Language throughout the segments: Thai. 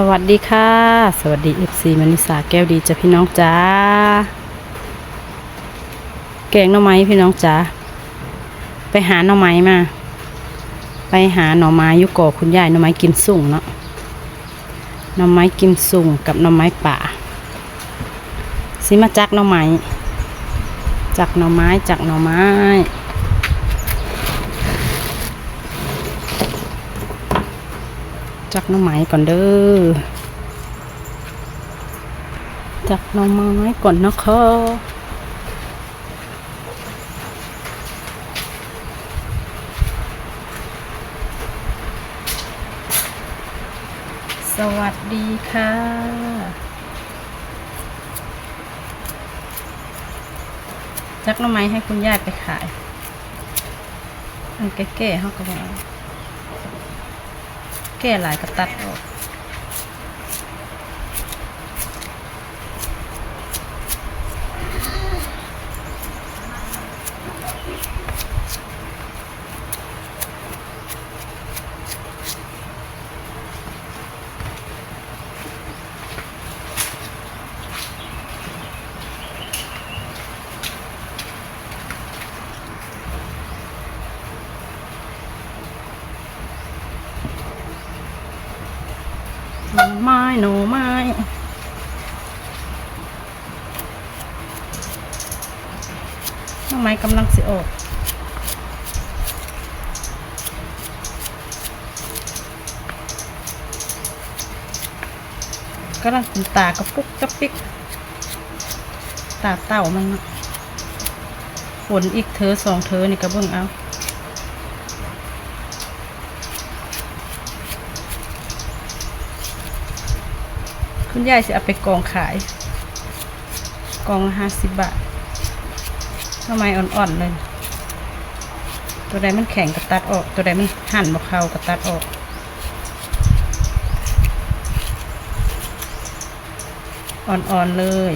สวัสดีค่ะ สวัสดีเอฟซีมณิสาแก้วดีจ้ะพี่น้องจ้าแกงหน่อไม้พี่น้องจ้าไปหาหน่อไม้มา ไปหาหน่อไม้ยุกอคุณยายหน่อไม้กินสุ่งเนาะหน่อไม้กินสุ่งกับหน่อไม้ป่าสิมาจักหน่อไม้จักหน่อไม้จักหน่อไม้ จักน่องไม้ก่อนเด้อจักน่องไม้ก่อนนะคะสวัสดีค่ะ จักน่องไม้ให้คุณยายไปขาย อันแก่ๆเขาก็บอก ก่หลายก็ตัดออก หน่อไม้หน่อไม้หน่อไม้กำลังสิออกกำลังกินตากระปุกกระปิก ตาเต่ามันนะฝนอีกเธอสองเธอนี่ก็เบิ่งเอา คุณยายจะเอาไปกองขาย กองห้าสิบบาททำไมอ่อนๆเลย ตัวใดมันแข็งก็ตัดออก ตัวใดมันหั่นบกเขาก็ตัดออกอ่อนๆเลย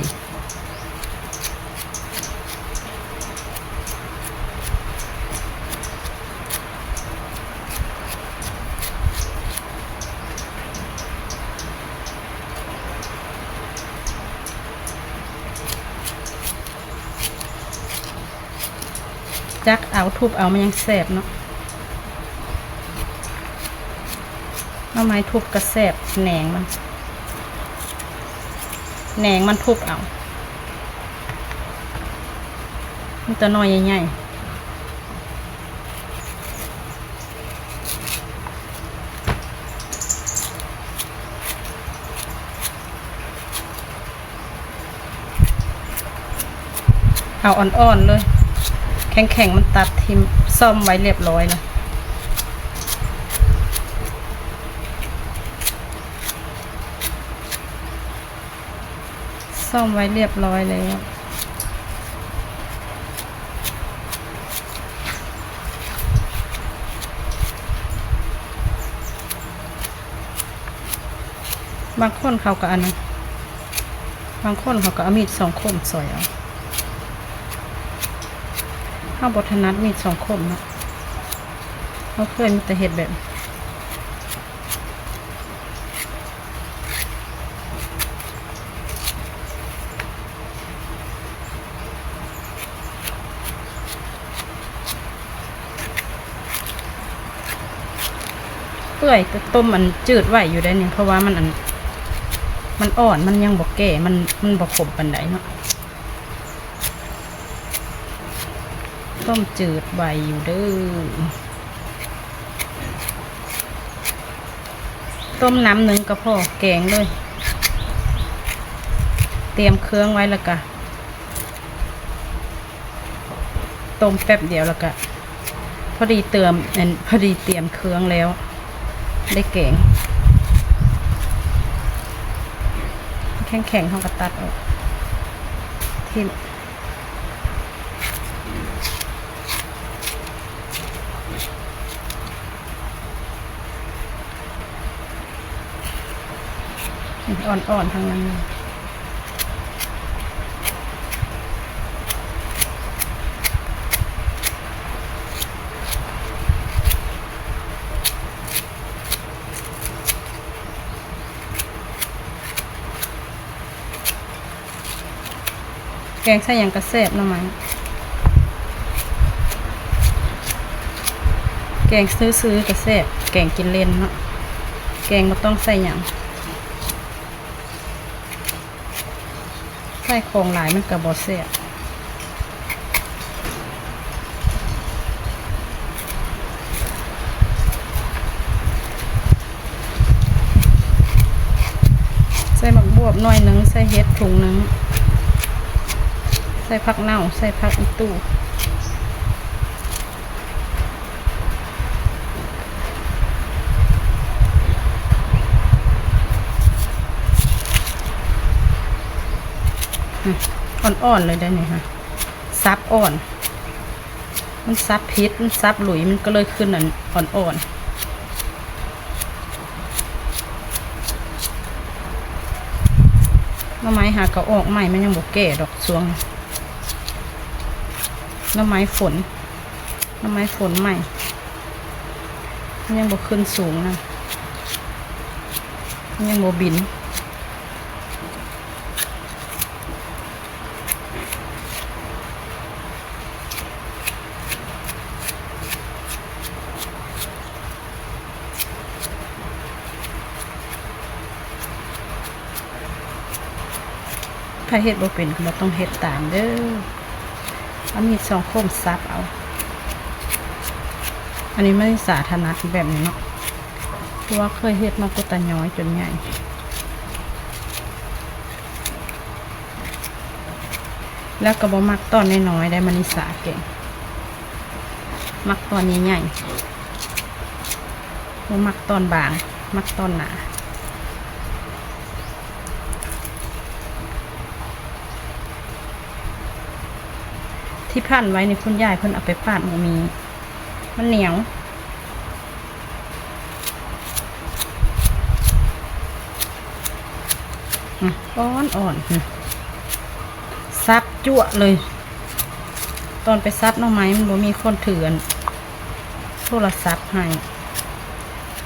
จักเอาทุบเอามันยังแสบเนาะหน้ำไม้ทุบกระแสบแหนงมันแหนงมันทุบเอามันจะน้อยใหญ่ๆเอาอ่อนๆเลย แข็งๆมันตัดทิมซ่อมไว้เรียบร้อยแล้วซ่อมไว้เรียบร้อยแล้วบางคนเขาก็อันนั้นบางคนเขาก็เอามีดสองคมสอยเอา ข้าวบดถนัดมีดสองคมเนาะเขาเคยมีแต่เห็ดแบบเปื่อยต่ต้มมันจืดไหวอยู่ได้เนี่ยเพราะว่ามันอันมันอ่อนมันยังบอกแก่มันมันบอกขมปันไดเนาะ ต้มจืดใบอยู่เด้อต้มน้ำหนึ่งก็พอแกงเลย เตรียมเครื่องไว้แล้วก็ต้มแป๊บเดียวแล้วก็พอดีเติมเอ็นพอดีเตรียมเครื่องแล้ว ได้แกงแข็งๆเขาก็ตัดออกที่ อ่อนๆทางนั้นแกงใส่ย่างกระเสบหน่อไมแกงซื้อๆกระเสบแกงกินเล่นเนาะแกงไม่ต้องใส่ย่าง ใส่ของหลายมันกับบอเซ่ใส่หมักบวบหน่อยหนึ่งใส่เห็ดถุงหนึ่งใส่ผักเน่า ใส่ผักอีตู้ อ่อนๆเลยได้นี่ค่ะซับอ่อน มันซับพิษมันซับหลุยมันก็เลยขึ้นอันอ่อนๆหน้ำไม้หากระออกใหม่มันยังบกแก่ดอกสวงหน้ำไม้ฝนหน้ำไม้ฝนใหม่มันยังบกขึ้นสูงนะมันยังบบิน ถ้าเฮ็ดบ่เป็นก็บ่ต้องเฮ็ดตามเด้อเอามีดสองคมซับเอา อันนี้ไม่สาธารณะแบบนี้เนาะเพราะว่าเคยเฮ็ดมากุตาน้อยจนใหญ่แล้วก็บมักตอนน้อยๆได้มันิสาเก่ง มักตอนใหญ่ๆบมักตอนบาง มักตอนหนา ที่พันไว้ในคุณยายเพิ่นเอาไปปาดหมูมี มันเหนียว อ่อนอ่อนซับจั่วเลย ตอนไปซับน่องไม้มันบ่มีคนถืออันโทรศัพท์ให้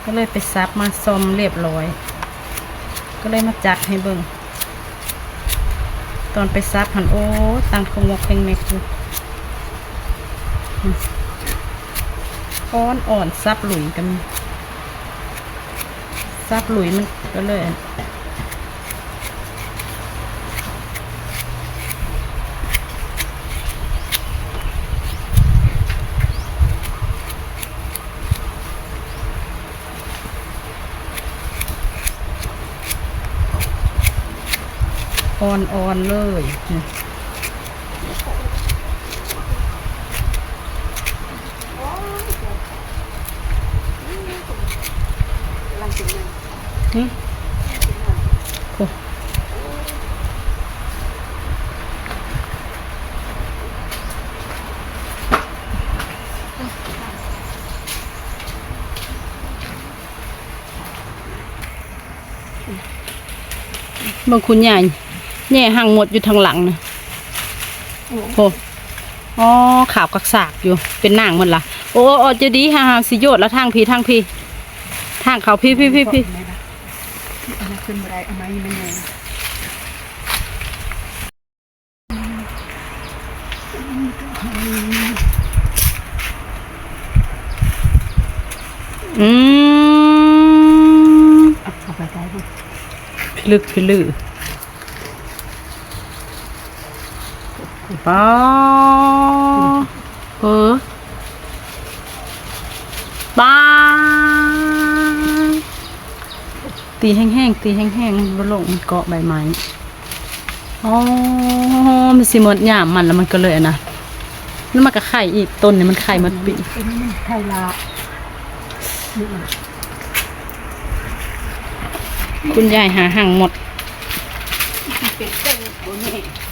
ก็เลยไปซับมาซอมเรียบร้อย ก็เลยมาจัดให้เบิ่งตอนไปซับหันโอ้ตังคงมกเพลงเมกอ ยู่อ่อนอ่อนซับหลุยกันซับหลุยมันก็เลยอ่อนอ่อนเลย บางคุณใหญ่แย่ห่างหมดอยู่ทางหลังนะโอ้อ๋อขาวกักสากอยู่ เป็นนางหมันละโอ้โอ้จะดีฮ่าฮ่าสิโยดแล้วทางพี่ทางพี่ทางเขาพี่พี่พี่พี่เอามาขึ้นมาได้เอามาอยู่ในเมืองอืม เอาไปได้บุ พิลึกพิลือป้าเออป้าตีแห้งๆตีแห้งๆมันบ่ลงมันเกาะใบไม้อ๋อมันสิหมดหยามมันแล้วมันก็เลยอะนะแล้วมันก็ไข่อีกต้นนี่มันไข่หมดปีอันนี้มันไทยลานี่มัน คุณยายหาห่างหมดเป็นเต้นตัวนี้